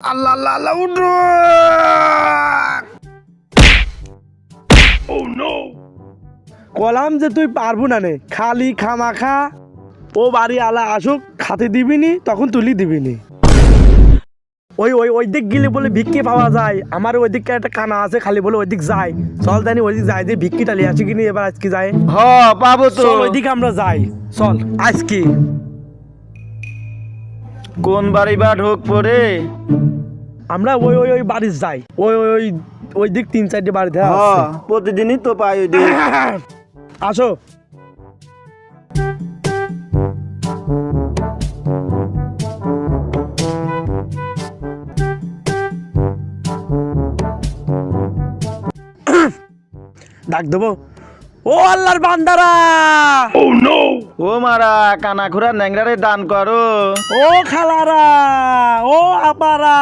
আল্লাহ আল্লাহ আল্লাহ উঠো! কলাম যে তুই পারব না নে খালি খামা খা ও বাড়ি আলা আসুক খাতে দিবিনি তখন তুলি দিবিনি। ওই ওই ওই দিক গেলে বলে ভিক্ষি পাওয়া যায় আমার ওই দিকে একটা কানা আছে খালি বলে ওই দিক যায়। চল জানি ওই দিক যায় যে ভিক্ষি টালি আসি কিনি এবার আজকে যায়। হ পাবো তো। ওই দিকে আমরা যাই চল আজকে। কোন বাড়ি বা ঢোক পরে আমরা ওই ওই ওই বাড়ি যাই। ওই ওই ওই ওই দিক তিন চারটে বাড়িতে আছে। প্রতিদিনই তো পাই ওই দিক। আসো। ডাক দেবো। ও আল্লাহর বান্দারা! ও মারা কানা খুরা ন্যাংরারে দান করো। ও খালারা ও আপারা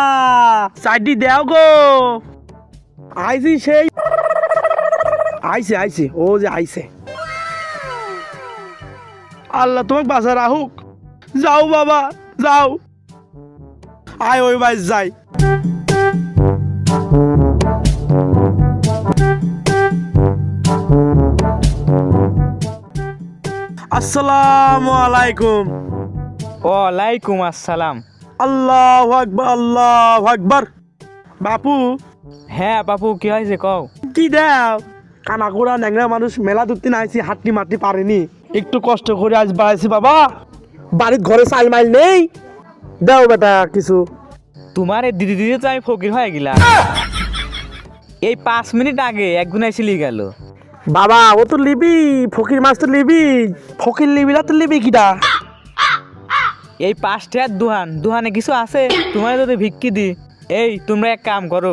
চারটি দেও গো। আইছি সেই। আইছে আইছে ও যে আইছে। আল্লাহ তোমাকে বাসা রাহুক যাও বাবা যাও। আয় ওই বাইস যাই। আসসালামু আলাইকুম। ওয়ালাইকুম আসসালাম। আল্লাহ আকবর আল্লাহ আকবর। বাপু। হ্যাঁ বাপু কি হয়েছে কও? কি দেও? কানাকুড়া ন্যাংরা মানুষ মেলা দুদিন আইছি হাঁটনি মাটি পারেনি। একটু কষ্ট করে আজ বাড়াইছি বাবা। বাড়ির ঘরে চাল মাইল নেই। দেও বেটা কিছু। তোমার এই দিদি দিদি তো আমি ফকির হয়ে গেলাম। এই পাঁচ মিনিট আগে একজন এসে গেল। বাবা ও তো লিবি ফকির মাছ তো লিবি। ফকির লিবি না তো লিবি কিটা এই পাঁচটার দুহান দুহানে কিছু আছে তোমার যদি ভিক্ষি দি এই তোমরা এক কাম করো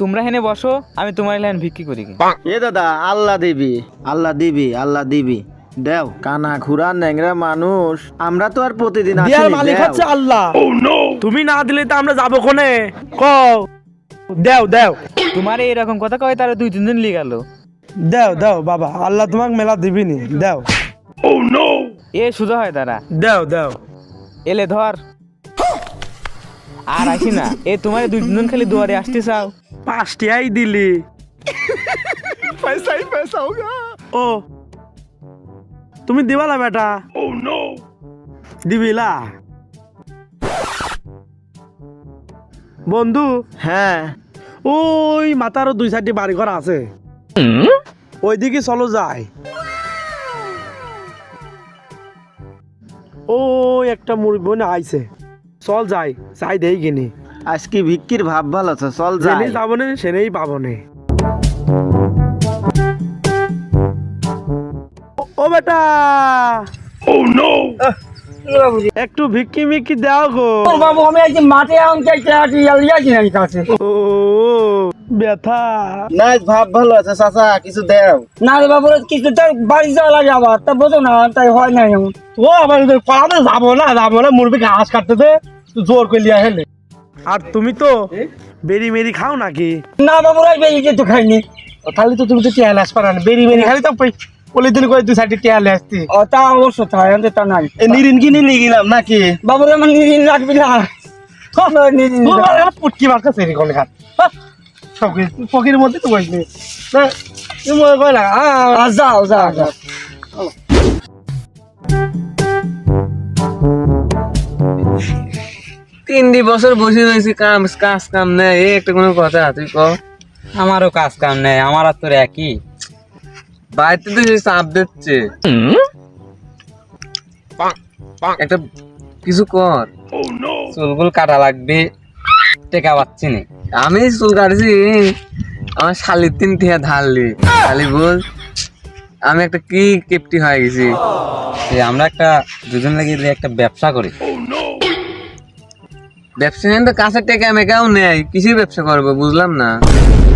তোমরা হেনে বসো আমি তোমার লাইন ভিক্ষি করি। এ দাদা আল্লাহ দিবি আল্লাহ দিবি আল্লাহ দিবি। দেও কানা খুরা ন্যাংরা মানুষ আমরা তো আর প্রতিদিন দিয়ার আসি মালিক হচ্ছে আল্লাহ। তুমি না দিলে তো আমরা যাব কোনে? ক দেও দেও। তোমার এইরকম কথা কয় তারা দুই তিন দিন লিয়ে গেল দেও দেও বাবা আল্লাহ তোমাকে মেলা দিবিনি দেও। এ সুদা হয় তারা দেও দেও। এলে ধর। আর আসি না। এ তোমার দুই দিন খালি দুয়ারে আসতে চাও। পাঁচটিয়াই দিলি। পয়সাই পয়সা হোগা ও। তুমি দিবালা বেটা? ও নো দিবিলা বন্ধু হ্যাঁ। ওই মাথারও দুই চারটি বাড়ি ঘর আছে। ওইদিকে চলো যায় ওই একটা মুরগি বোন আইছে। চল যাই চাই দেই কিনি। আজকে ভিক্ষির ভাব ভালো আছে চল যাই। জেনে যাব না সেনেই পাবো না। ও বেটা! ও নো একটু ভিক্ষি মিক্ষি দাও গো। বাবু আমি আজকে মাঠে এখন চাইতে আছি কাছে ও। ব্যথা। না ভাব ভালো আছে চাচা কিছু দেও। না রে বাবু কিছু তো বাড়ি যাওয়া লাগে আবার তা বোঝো না তাই হয় না ও আবার পাড়াতে যাব না যাব না মুরবি ঘাস কাটতে দে তুই জোর করে লিয়া হেলে আর তুমি তো বেরি মেরি খাও নাকি? না বাবু রাই বেরিয়ে যেতে খাইনি। তাহলে তো তুমি তো টিয়া লাস পারা না বেরি মেরি খালি তো বলে দিন করে দুই সাইডে টিয়া লাসতি ও তা অবশ্য তাই আমি তা নাই। এ নিরিন কি নিয়ে গেলাম নাকি? বাবু আমার নিদিন রাখবি না। পুটকি সেরি ফকির মধ্যে তো বসনি না তুমি মনে করে না যাও যাও যাও। তিন দি বছর বসে রয়েছি কাম কাজ কাম নেই এই একটা কোনো কথা তুই ক আমারও কাজ কাম নেই আমার আর তোর একই। বাড়িতে তো সেই চাপ দিচ্ছে। একটা কিছু কর। চুলগুল কাটা লাগবে। টেকা পাচ্ছি না। আমি চুল কাটছি, আমার শালির তিন টিয়া ধারলি শালি বল, আমি একটা কি কেপটি হয়ে গেছি। আমরা একটা দুজন লাগিয়ে একটা ব্যবসা করি। ব্যবসা তো কাছের টেকা মেকাও নেই, কিসের ব্যবসা করব বুঝলাম না।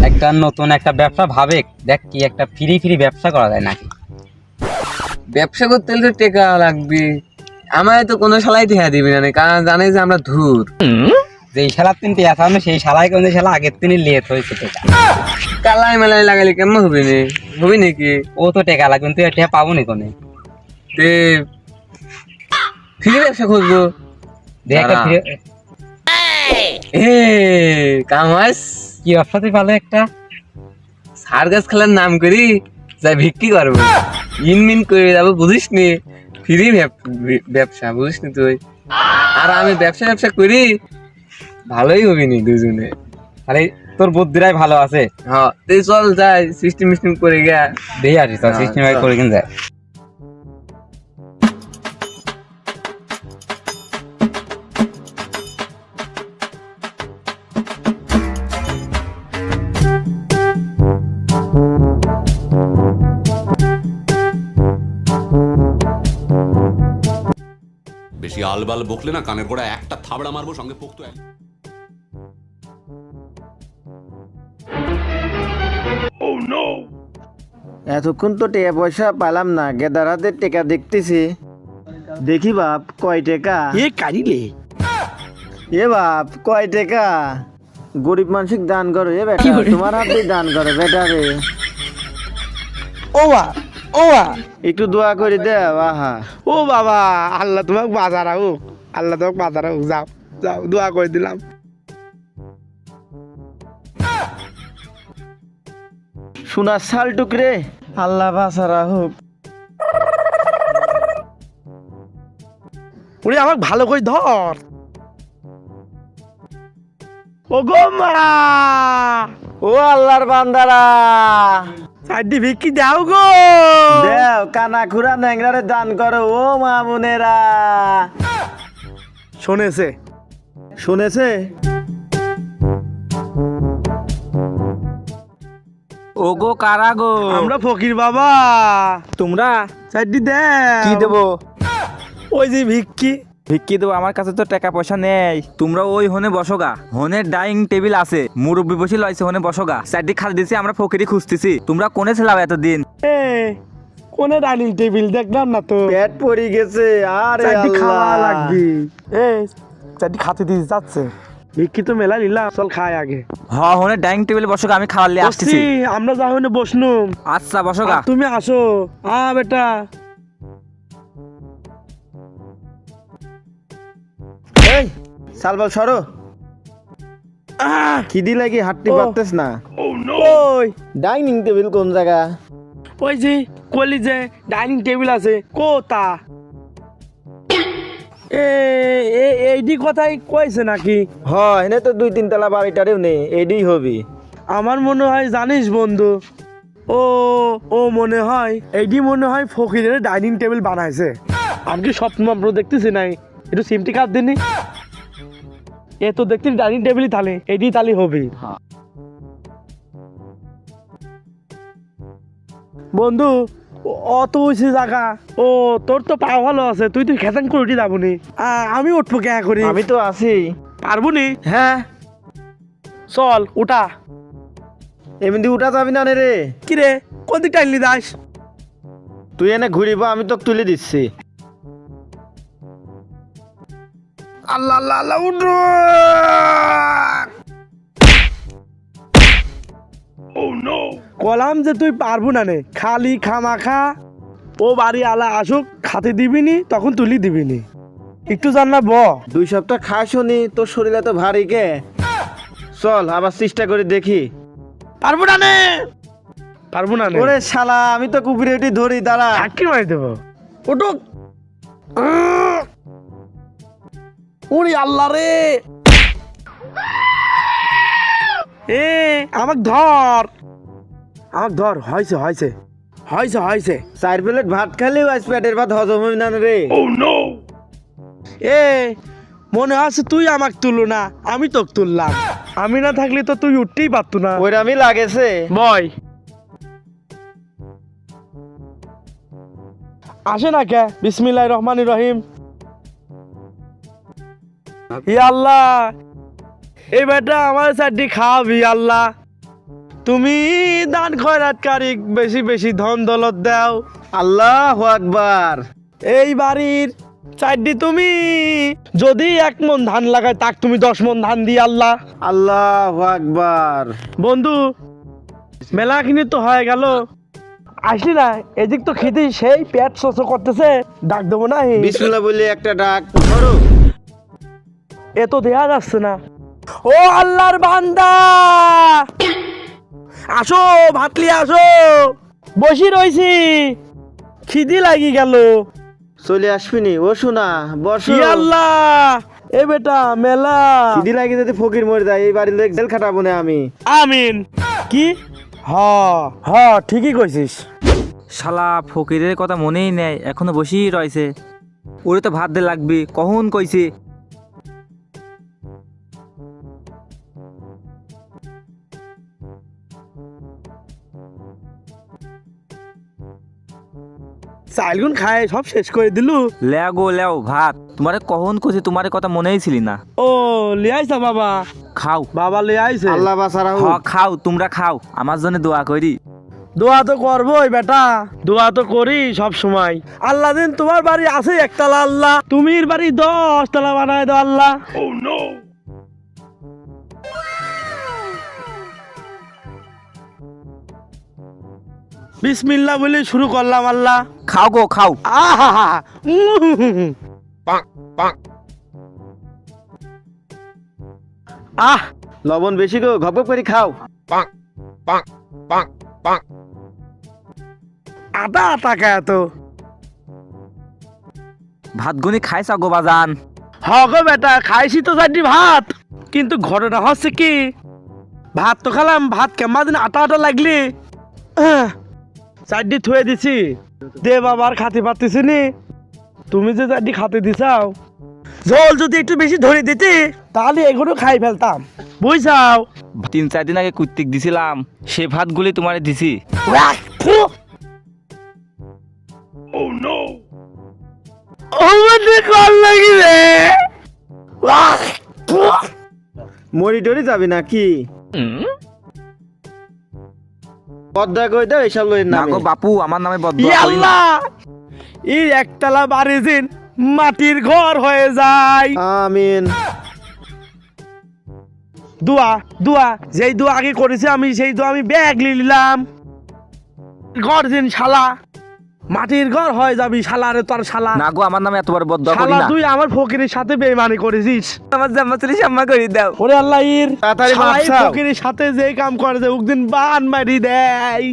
একটা নতুন একটা ব্যবসা ভাবে, দেখ কি একটা ফ্রি ফ্রি ব্যবসা করা যায় নাকি। ব্যবসা করতে হলে তো টেকা লাগবে। আমার তো কোনো সালাই টেকা দিবি না কারণ জানে যে আমরা ধুর। যেই শালার তিনটে আছে সেই শালাই কোন শালা আগের দিনই লেট হয়েছে টেকা। কালাই মালাই লাগালে কেমন হবে নি? হবি নাকি? ও তো টেকা লাগবে তুই টেকা পাবো নি কোনে? তে ফ্রি ব্যবসা খুঁজবো। দেখ। ফ্রি- এ কামাস। কি অবসাতে ভালো একটা? সার্কাস খেলার নাম করি যাই ভিক্ষি করব। ইন মিন করে যাব বুঝিস নি? ফ্রি ব্যবসা বুঝিস নি তুই? আর আমি ব্যবসা ব্যবসা করি ভালোই হবি নি দুজনে। আরে তোর বুদ্ধিরাই ভালো আছে। হ্যাঁ তুই চল যাই সিস্টেম মিস্টেম করে গিয়া। দেখে আসি তোর সিস্টেম করে কিন যায় বেশি আলবাল বকলে না কানের গোড়া একটা থাবড়া মারবো সঙ্গে পোক্ত এক এতক্ষণ তো টেকা পয়সা পালাম না গেদার হাতে টেকা দেখতেছি। দেখি বাপ কয় টেকা? এ কারিলে এ বাপ কয় টেকা? গরিব মানসিক দান করো এ বেটা তোমার হাতে দান করো বেটা রে। ও বা ও বা একটু দোয়া করে দেও আহা। ও বাবা আল্লাহ তোমাকে বাজার হোক আল্লাহ তোমাকে বাজার হোক যাও যাও দোয়া করে দিলাম। সোনার শাল টুকরে। আল্লাহ বাসারা হোক ওরে আমাকে ভালো করে ধর। ও গো মা। ও আল্লাহর বান্দারা। চারটি ভিক্ষি দাও গো। দেও কানা খুরা ন্যাংরারে দান করো ও মা বোনেরা। শোনেছে। শুনেছে? ও গো কারা গো? আমরা ফকির বাবা। তোমরা? চারটি দে কি দেবো? ওই যে ভিক্ষি। ভিক্ষি দেবো আমার কাছে তো টাকা পয়সা নেই। তোমরা ওই হনে বসোগা হনে ডাইনিং টেবিল আছে। মুরব্বী বসে লইছে হনে বসোগা চারটি খালি দিছি আমরা ফকিরি খুঁজতেছি। তোমরা কোনে ছিলাম এতদিন? এ কোনে ডাইনিং টেবিল দেখলাম না তো? পেট পড়ে গেছে আরে চারটি খাওয়া লাগবে। এ চারটি খাতে দিতে যাচ্ছে। ভিক্ষি মেলা নিলাম চল খাই আগে। হ হনে ডাইনিং টেবিল বসোগা আমি খাবার আসতেছি। আমরা যা হইনে বসনুম আচ্ছা বসোগা আর তুমি আসো। আ বেটা। এই সালবাল সরো। খিদি লাগি হাঁটতে না। ওই ডাইনিং টেবিল কোন জায়গা? ওই যে কলি যে ডাইনিং টেবিল আছে কোতা এ এ- এইটি কথাই কইছে নাকি? হয় এনে তো দুই তিন তলা বাড়িটারেও নেই এডি হবি। আমার মনে হয় জানিস বন্ধু ও ও মনে হয় এইটি মনে হয় ফকিরের ডাইনিং টেবিল বানাইছে। আমি কি স্বপ্ন আমরা দেখতেছি নাই? একটু সিমটি কাট দিনি। এ তো দেখতে ডাইনিং টেবিলই তালে এটি তালি হবে। বন্ধু অত উঁচু জায়গা ও তোর তো পা ভালো আছে তুই তুই খেতান করে উঠি যাবনি। আমি উঠবো কে করি? আমি তো আছি। পারব নি হ্যাঁ। চল উঠা। এমনি উঠা যাবি না রে? কিরে কোন দিক টাইলি দাস তুই এনে ঘুরিব আমি তোকে তুলে দিচ্ছি। আল্লাহ আল্লাহ আল্লাহ উঠ কলাম যে তুই পারব না নে। খালি খামাখা। ও বাড়ি আলা আসুক খাতে দিবিনি তখন তুলি দিবিনি। একটু জান না ব। দুই সপ্তাহ খাই শুনি তোর শরীরে তো ভারী কে? চল আবার চেষ্টা করে দেখি। পারব না নে। পারব না নে। ওরে শালা আমি তো কুকুরে উঠি ধরি দাঁড়া। চাকরি মারি দেবো। উঠুক। ওরে আল্লাহ রে। এ আমাক ধর। আমাক ধর হয়েছে হয়েছে হয়েছে হয়েছে চার প্লেট ভাত খালিও আজ পেটের ভাত হজম না রে। এ মনে আছে তুই আমাক তুলো না আমি তোকে তুললাম। আমি না থাকলে তো তুই উঠতেই পারতো না। আমি লাগেছে। বয় আসে না কে? বিসমিল্লাহ রহমান রহিম। ই আল্লাহ। এই বেটা আমার চারটি খাওয়াবি আল্লাহ। তুমি দান খয়রাতকারী বেশি বেশি ধন দলত দাও। আল্লাহ আকবার। এই বাড়ির চারটি তুমি যদি এক মন ধান লাগায় তাক তুমি দশ মন ধান দি আল্লাহ। আল্লাহ আকবার। বন্ধু মেলাখিনি তো হয়ে গেল। আসলি না এদিক তো খেতে সেই পেট শোষ করতেছে ডাক দেবো না বিসমুল্লাহ বলে একটা ডাক ধরো। এ তো দেয়া যাচ্ছে না। ও আল্লাহর বান্দা! আসো ভাতলি আসো। বসি রইছি। খিদি লাগি গেল। চলে আসবিনি ও শোনা বসো। আল্লাহ এ বেটা মেলা। দিদি লাগে যদি ফকির মরে যায় এই বাড়ির লোক জেল খাটাবো না আমি। আমিন। কি? হ হ ঠিকই কইছিস। শালা ফকিরের কথা মনেই নেই এখনও বসেই রয়েছে ওরে তো ভাত দে লাগবে কখন কইছে? চাইলগুন খায় সব শেষ করে দিলু। লেও গো লেও ভাত। তোমারে কখন কইছে তোমার কথা মনেই ছিলি না। ও লিয়াইছা বাবা। খাও। বাবা লিয়াইছে আল্লাহ বাসারা হ খাও তোমরা খাও। আমার জন্য দোয়া করি। দোয়া তো করবোই বেটা। দোয়া তো করি সব সময়। আল্লাহ দিন তোমার বাড়ি আছে একতলা আল্লাহ। তুমির বাড়ি দশ তলা বানায় দাও আল্লাহ। বিসমিল্লাহ বলে শুরু করলাম আল্লাহ। খাও গো খাও। আহা লবণ বেশি গো ঘপ ঘপ করে খাও। আটা আটা খায় তো ভাত গুনি খাইছা গো বাজান? হগো বেটা খাইছি তো চারটি ভাত। কিন্তু ঘটনা হচ্ছে কি? ভাত তো খেলাম ভাত কেমন দিন আটা আটা লাগলি। চারটি থুয়ে দিছি। দে বাবার খাতে পারতেছি নি। তুমি যে চারটি খাতে দিছাও। জল যদি একটু বেশি ধরে দিতে তাহলে এগুলো খাই ফেলতাম। বুঝছাও? তিন চার দিন আগে কুত্তিক দিছিলাম। সে ভাতগুলি তোমারে দিছি। রে। মরি টরি যাবি নাকি? পদ্মা কই দাও এসব লইন না গো বাপু আমার নামে বদদোয়া করি না। ইয়াল্লা এই একতলা বাড়ি দিন মাটির ঘর হয়ে যায়। আমিন। দোয়া দোয়া যেই দোয়া আগে করেছি আমি সেই দোয়া আমি ব্যাগ নিলাম। ঘর দিন শালা। মাটির ঘর হয়ে যাবি শালারে তোর শালা। না গো আমার নামে এতবার বদ্ধ করি শালা না। তুই আমার ফকিরের সাথে বেইমানি করেছিস। আমার জাম্মা চুরি সাম্মা করে দাও। ওরে আল্লাহ ইর। তাড়াতাড়ি ফকিরের সাথে যে কাম করে যে উকদিন বান মারি দেয়।